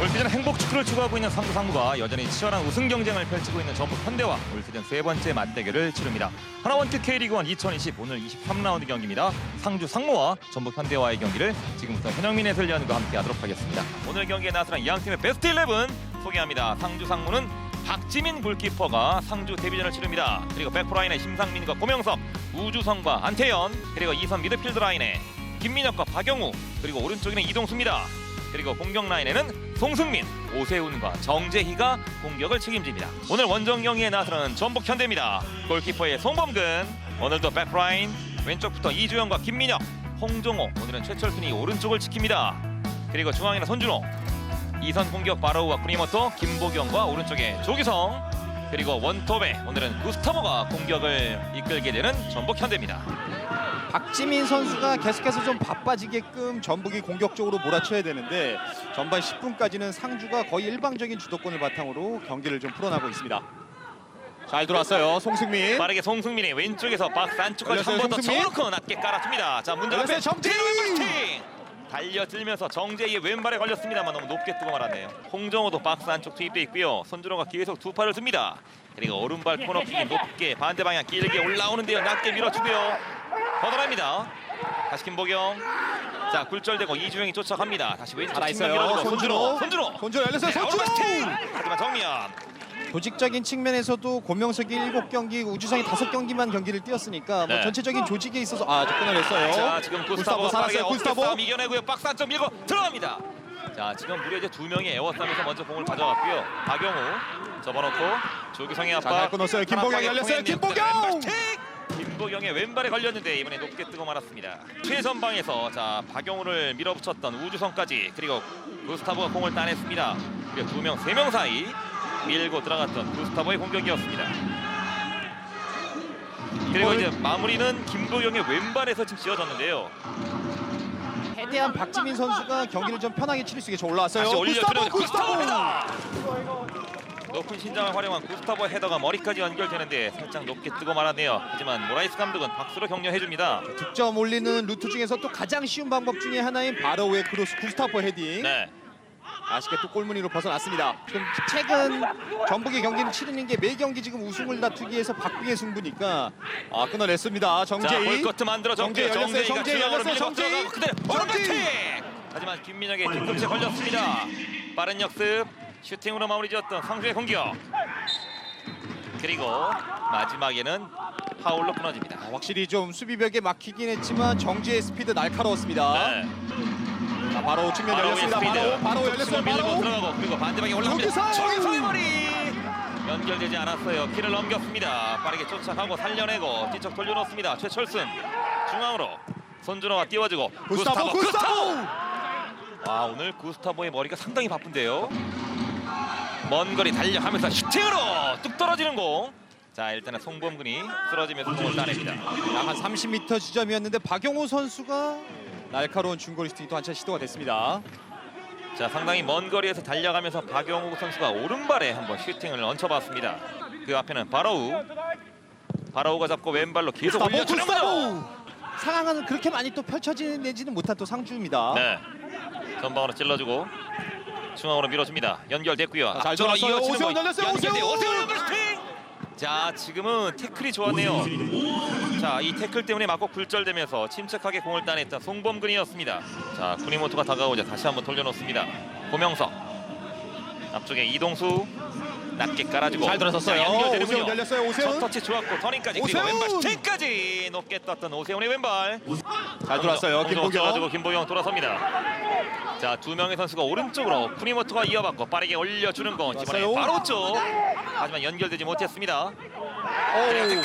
올 시즌 행복 축구를 추구하고 있는 상주 상무가 여전히 치열한 우승 경쟁을 펼치고 있는 전북 현대와 올 시즌 세 번째 맞대결을 치릅니다. 하나원큐 K리그1 2020 오늘 23라운드 경기입니다. 상주 상무와 전북 현대와의 경기를 지금부터 현영민 해설위원과 함께 하도록 하겠습니다. 오늘 경기에 나서는 양 팀의 베스트 11 소개합니다. 상주 상무는 박지민 골키퍼가 상주 데뷔전을 치릅니다. 그리고 백프라인의 심상민과 고명섭, 우주성과 안태현, 그리고 이선 미드필드 라인에 김민혁과 박영우, 그리고 오른쪽에는 이동수입니다. 그리고 공격 라인에는 송승민, 오세훈과 정재희가 공격을 책임집니다. 오늘 원정 경기에 나서는 전북 현대입니다. 골키퍼의 송범근, 오늘도 백라인 왼쪽부터 이주영과 김민혁, 홍종호, 오늘은 최철순이 오른쪽을 지킵니다. 그리고 중앙에는 손준호, 이선 공격 바로우와 쿠니모토, 김보경과 오른쪽에 조기성, 그리고 원톱에 오늘은 구스타모가 공격을 이끌게 되는 전북 현대입니다. 박지민 선수가 계속해서 좀 바빠지게끔 전북이 공격적으로 몰아쳐야 되는데 전반 10분까지는 상주가 거의 일방적인 주도권을 바탕으로 경기를 좀 풀어나고 있습니다. 잘 돌았어요, 송승민. 빠르게 송승민이 왼쪽에서 박스 안쪽까지 한 번 더 송승민. 쳐놓고 낮게 깔아줍니다. 자 문제 앞에 걸렸어요, 정재희! 슈팅! 달려들면서 정재희의 왼발에 걸렸습니다만 너무 높게 뜨고 말았네요. 홍정호도 박스 안쪽 투입돼 있고요. 손준호가 계속 두 팔을 듭니다. 그리고 오른발 코너킥이 높게 반대 방향 길게 올라오는데요. 낮게 밀어주고요. 걷어냅니다. 다시 김보경. 자 굴절되고 이주영이 쫓아갑니다. 다시 왼쪽 살아있어요, 손준호. 손준호. 손준호 열렸어요, 네, 손준호! 하지만 정면. 조직적인 측면에서도 고명석이 7경기, 우주성이 5경기만 경기를 뛰었으니까 뭐 네. 전체적인 조직에 있어서 아, 접근을 했어요. 자 지금 구스타보 살았어요, 구스타보. 이겨내고요 박스 안쪽 밀고 들어갑니다 자 지금 무려 이제 두 명의 에어싸움에서 먼저 공을 가져갔고요 박영우 접어놓고 조기성의 자, 잘 끊었어요. 김보경 열렸어요. 김보경! 왼발 킥! 김보경의 왼발에 걸렸는데 이번에 높게 뜨고 말았습니다 최전방에서 자 박영우를 밀어붙였던 우주성까지 그리고 구스타보가 공을 따냈습니다 그리고 두 명 세 명 사이 밀고 들어갔던 구스타보의 공격이었습니다 그리고 이제 마무리는 김보경의 왼발에서 지금 지어졌는데요 최대한 박지민 선수가 경기를 좀 편하게 치를 수 있게 좀 올라왔어요. 다시 올려주는 구스타보, 구스타보! 구스타보입니다. 높은 신장을 활용한 구스타보 헤더가 머리까지 연결되는데 살짝 높게 뜨고 말았네요. 하지만 모라이스 감독은 박수로 격려해줍니다. 득점 올리는 루트 중에서 또 가장 쉬운 방법 중에 하나인 바로우의 크로스 구스타포 헤딩 네, 아쉽게 또 골문으로 벗어났습니다. 지금 최근 전북의 경기는 치르는 게 매 경기 지금 우승을 다투기 위해서 박빙의 승부니까 아 끊어냈습니다. 자 정재희 볼커트 만들어 정재 정재희. 정재희가 정재희 중앙으로 열렸어요. 정재희! 그대로 정재희! 오른발킥! 하지만 김민혁의 뒤꿈치에 걸렸습니다. 빠른 역습 슈팅으로 마무리 지었던 상주의 공격. 그리고 마지막에는 파울로 끊어집니다. 아, 확실히 좀 수비벽에 막히긴 했지만 정재의 스피드 날카로웠습니다. 네. 자, 바로 측면 바로 열렸습니다. 스피드. 바로 바로 열렸어요. 밀고 바로 들어가고 그리고 반대방에 올라갑니다. 조기성의 머리 연결되지 않았어요. 키를 넘겼습니다. 빠르게 쫓아가고 살려내고 뒤쪽 돌려놓습니다. 최철순 중앙으로 손준호가 띄워주고 구스타보 구스타보 와 오늘 구스타보의 머리가 상당히 바쁜데요. 먼 거리 달려가면서 슈팅으로 뚝 떨어지는 공. 자 일단은 송범근이 쓰러지면서 공을 따냅니다. 약 한 30m 지점이었는데 박용호 선수가 날카로운 중거리 슈팅이 또 한차 시도가 됐습니다. 자 상당히 먼 거리에서 달려가면서 박영욱 선수가 오른발에 한번 슈팅을 얹혀봤습니다. 그 앞에는 바로우. 바로우가 잡고 왼발로 계속 구스타보 올려주는군요. 구스타보 상황은 그렇게 많이 또 펼쳐지지는 못한 또 상주입니다. 네. 전방으로 찔러주고 중앙으로 밀어줍니다. 연결됐고요. 잘 앞쪽으로 돌았어요. 이어지는 오세훈 거 열렸어요. 연결돼. 오세훈! 오세훈 연결 슈팅. 자 지금은 태클이 좋았네요. 자 이 태클 때문에 맞고 굴절되면서 침착하게 공을 따냈던 송범근이었습니다. 자 쿠니모토가 다가오자 다시 한번 돌려놓습니다. 고명석 앞쪽에 이동수 낮게 깔아주고 잘 들어섰어요. 자, 연결되는군요. 오세훈 열렸어요. 첫 오세훈 터치 좋았고 터닝까지 그리고 오세훈! 왼발 슈팅까지 높게 떴던 오세훈의 왼발 잘 돌았어요. 홍정 김보경. 가지고 김보경 돌아섭니다. 자 두 명의 선수가 오른쪽으로 쿠니모토가 이어받고 빠르게 올려주는 건 이번에. 바로 쪽. 하지만 연결되지 못했습니다. 태클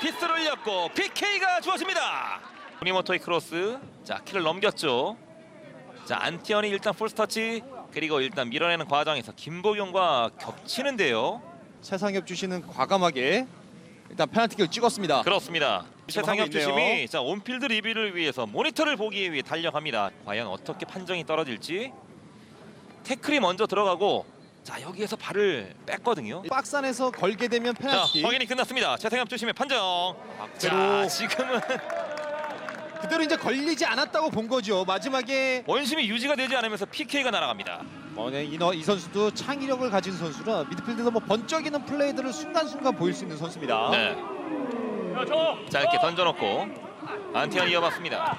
피스를 올렸고 PK가 주어집니다. 쿠니모토의 크로스. 자 키를 넘겼죠. 자 안티언이 일단 풀스터치 그리고 일단 밀어내는 과정에서 김보경과 겹치는데요. 최상엽 주시는 과감하게 일단 페널티킥을 찍었습니다. 그렇습니다. 있네요. 주심이 자 온필드 리뷰를 위해서 모니터를 보기 위해 달려갑니다. 과연 어떻게 판정이 떨어질지. 태클이 먼저 들어가고 자 여기에서 발을 뺐거든요. 박스 안에서 걸게 되면 자 페널티킥. 확인이 끝났습니다. 최상엽 주심의 판정. 자 박제로. 지금은 그대로 이제 걸리지 않았다고 본 거죠. 마지막에 원심이 유지가 되지 않으면서 PK가 날아갑니다. 어, 네, 이, 너- 이 선수도 창의력을 가진 선수라 미드필드에서 뭐 번쩍이는 플레이들을 순간순간 보일 수 있는 선수입니다. 네. 짧게 던져놓고 안티안 이어봤습니다.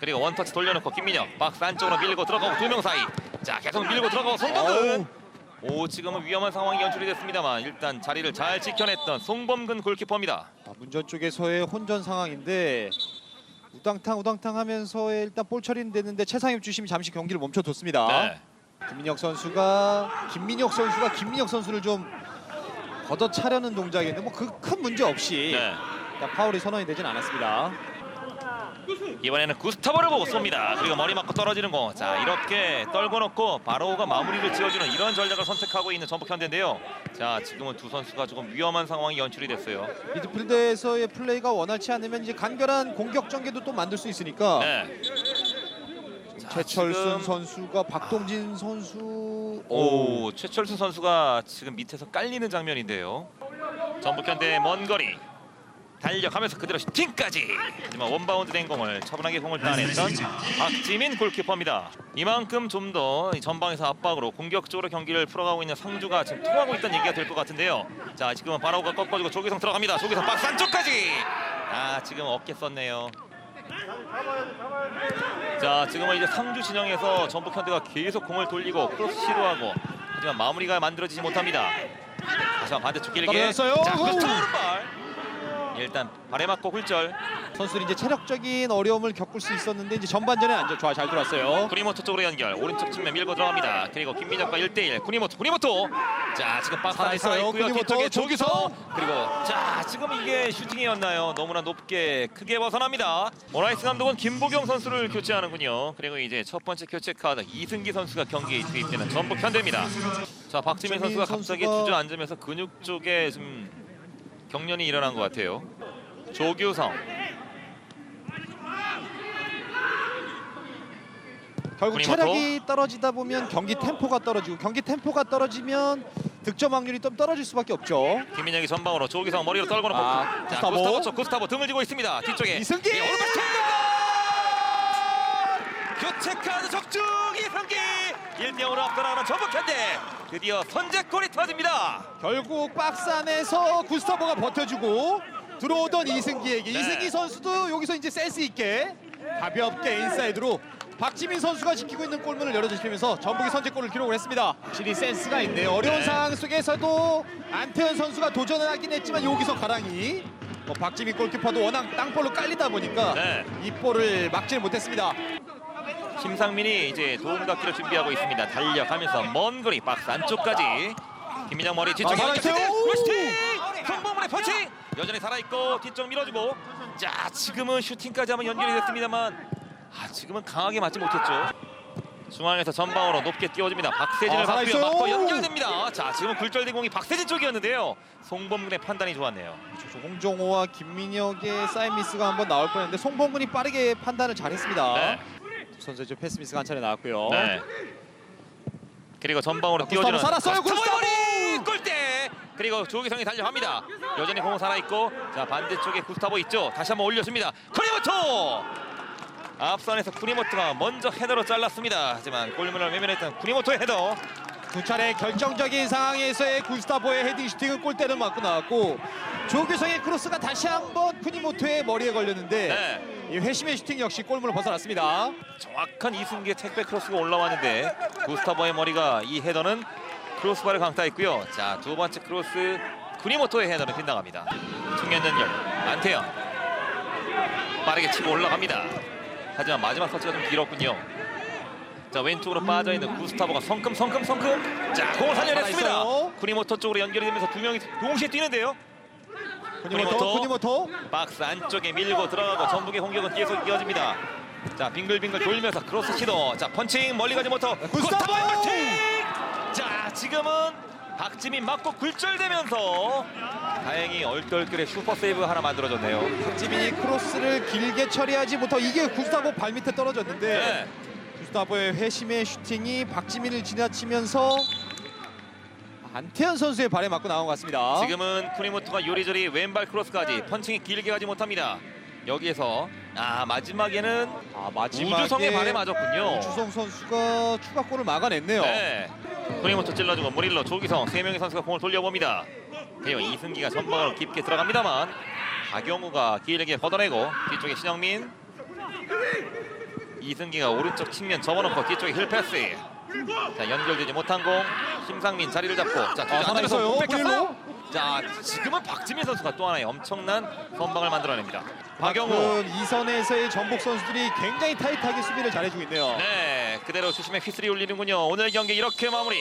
그리고 원터치 돌려놓고 김민혁 박스 안쪽으로 밀고 들어가고 두 명 사이. 자 계속 밀고 들어가고 송범근. 오 지금은 위험한 상황이 연출이 됐습니다만 일단 자리를 잘 지켜냈던 송범근 골키퍼입니다. 아, 문전 쪽에서의 혼전 상황인데 우당탕 우당탕 하면서의 일단 볼 처리는 됐는데 최상엽 주심이 잠시 경기를 멈춰뒀습니다. 네. 김민혁 선수가 김민혁 선수가 김민혁 선수를 좀 걷어차려는 동작인데 뭐 그 큰 문제 없이 네. 일단 파울이 선언이 되진 않았습니다. 이번에는 구스타버를 보고 쏩니다. 그리고 머리 맞고 떨어지는 공. 자 이렇게 떨궈 놓고 바로가 마무리를 지어주는 이런 전략을 선택하고 있는 전북 현대인데요. 자 지금은 두 선수가 조금 위험한 상황이 연출이 됐어요. 미드필드에서의 플레이가 원활치 않으면 이제 간결한 공격 전개도 또 만들 수 있으니까 네. 자, 최철순 지금- 선수가 박동진 선수 오 최철수 선수가 지금 밑에서 깔리는 장면인데요. 전북현대 의 먼 거리 달려가면서 그대로 슈팅까지 하지만 원바운드 된 공을 차분하게 공을 따냈던 박지민 골키퍼입니다. 이만큼 좀 더 전방에서 압박으로 공격적으로 경기를 풀어가고 있는 상주가 지금 통하고 있다는 얘기가 될 것 같은데요. 자 지금은 바라오가 꺾어주고 조기성 들어갑니다. 조기성 박스 안쪽까지 아 지금 어깨 썼네요. 자 지금은 이제 상주 진영에서 전북 현대가 계속 공을 돌리고 크로스 시도하고 하지만 마무리가 만들어지지 못합니다. 다시 한번 반대쪽 길게 떨어졌어요. 자 오. 크로스 오른발 일단 발에 맞고 굴절 선수는 이제 체력적인 어려움을 겪을 수 있었는데 이제 전반전에 안전 좋아 잘 들어왔어요. 쿠니모토 쪽으로 연결 오른쪽 측면 밀고 들어갑니다. 그리고 김민혁과 1대1 쿠니모토 쿠니모토 자 지금 박스 안에 살아있어요. 살아있고요. 쿠니모토, 뒤쪽에. 조기성 그리고 자 지금 이게 슈팅이었나요? 너무나 높게 크게 벗어납니다. 모라이스 감독은 김보경 선수를 교체하는군요. 그리고 이제 첫 번째 교체 카드 이승기 선수가 경기에 투입되는 전북 현대입니다. 자 박지민 박지민 선수가 갑자기 선수가- 주저앉으면서 근육 쪽에 좀 경련이 일어난 것 같아요. 조규성 결국. 체력이 떨어지다 보면 경기 템포가 떨어지고 경기 템포가 떨어지면 득점 확률이 좀 떨어질 수밖에 없죠. 김민혁이 전방으로 조기성 머리로 떨궈 놓고 아, 자 구스타보. 구스타보 등을 지고 있습니다 뒤쪽에 이승기! 예, 오른발 슛! 교체 카드 적중 이승기 1대0으로 앞서나가는 전북현대 드디어 선제골이 터집니다 결국 박스 안에서 구스타보가 버텨주고 들어오던 이승기에게 네. 이승기 선수도 여기서 이제 센스 있게 가볍게 인사이드로 박지민 선수가 지키고 있는 골문을 열어주시면서 전북이 선제골을 기록을 했습니다. 확실히 센스가 있네요. 어려운 네. 상황 속에서도 안태현 선수가 도전을 하긴 했지만 여기서 가랑이 뭐 박지민 골키퍼도 워낙 땅볼로 깔리다 보니까 네. 이 볼을 막지를 못했습니다. 심상민이 이제 도움 닫기를 준비하고 있습니다. 달려가면서 먼 거리 박스 안쪽까지. 김민영 머리 뒤쪽에 아, 살아있어요. 슈팅! 송범문의 펀칭 여전히 살아있고 뒤쪽 밀어주고. 자 지금은 슈팅까지 한번 연결이 됐습니다만. 아 지금은 강하게 맞지 못했죠. 중앙에서 전방으로 높게 띄워줍니다. 박세진을 아, 받고요 살아있어요. 맞고 연결됩니다. 자 지금은 굴절된 공이 박세진 쪽이었는데요. 송범근의 판단이 좋았네요. 홍종호와 김민혁의 사인 미스가 한번 나올 뻔했는데 송범근이 빠르게 판단을 잘했습니다. 네. 두 선수의 좀 패스 미스가 한 차례 나왔고요. 네. 그리고 전방으로 아, 구스타보 띄워주는 살았어요, 구스타보의 구스타보! 머리! 골대 그리고 조기성이 달려갑니다 여전히 공은 살아 있고 자 반대쪽에 구스타보 있죠 다시 한번 올려줍니다 쿠니모토 앞선에서 쿠니모토가 먼저 헤더로 잘랐습니다 하지만 골문을 외면했던 쿠니모토의 헤더 두 차례 결정적인 상황에서의 구스타보의 헤딩 슈팅은 골대를 맞고 나왔고 조규성의 크로스가 다시 한번 쿠니모토의 머리에 걸렸는데 네. 이 회심의 슈팅 역시 골문을 벗어났습니다. 정확한 이승기의 택배 크로스가 올라왔는데 구스타보의 머리가 이 헤더는 크로스바를 강타했고요. 자 두 번째 크로스 쿠니모토의 헤더는 빗나갑니다. 측면 연결 안태현. 빠르게 치고 올라갑니다. 하지만 마지막 터치가 좀 길었군요. 자 왼쪽으로 빠져있는 구스타보가 성큼 성큼 성큼. 자 공을 살려냈습니다. 쿠니모토 쪽으로 연결이 되면서 두 명이 동시에 뛰는데요 쿠니모토. 쿠니모토. 박스 안쪽에 밀고 들어가고 전북의 공격은 계속 이어집니다. 자 빙글빙글 돌면서 크로스 시도. 자 펀칭 멀리 가지 못하고 구스타보! 펀칭. 자 지금은 박지민 맞고 굴절되면서 다행히 얼떨결에 슈퍼 세이브 하나 만들어줬네요. 박지민이 크로스를 길게 처리하지 못하고 이게 구스타보 발밑에 떨어졌는데 네. 구스타보의 회심의 슈팅이 박지민을 지나치면서 안태현 선수의 발에 맞고 나온 것 같습니다. 지금은 쿠니모토가 요리조리 왼발 크로스까지 펀칭이 길게 가지 못합니다. 여기에서 아 마지막에는 아, 마지막에 우주성의 발에 맞았군요. 우주성 선수가 추가골을 막아냈네요. 네. 토니모토 찔러주고 무릴로 조기성 세 명의 선수가 공을 돌려봅니다. 그리고 이승기가 전방으로 깊게 들어갑니다만 박영우가 길게 걷어내고 뒤쪽에 신영민 이승기가 오른쪽 측면 접어놓고 뒤쪽에 힐패스 자 연결되지 못한 공 심상민 자리를 잡고 자. 공 뺏겼어요 브릴로. 자 지금은 박지민 선수가 또 하나의 엄청난 선방을 만들어냅니다 박영우 박은 이선에서의 전북 선수들이 굉장히 타이트하게 수비를 잘해주고 있네요. 네, 그대로 주심의 휘슬이 울리는군요. 오늘 경기 이렇게 마무리.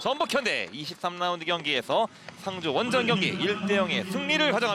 전북 현대 23라운드 경기에서 상주 원정 경기 1대 0의 승리를 가져갑니다.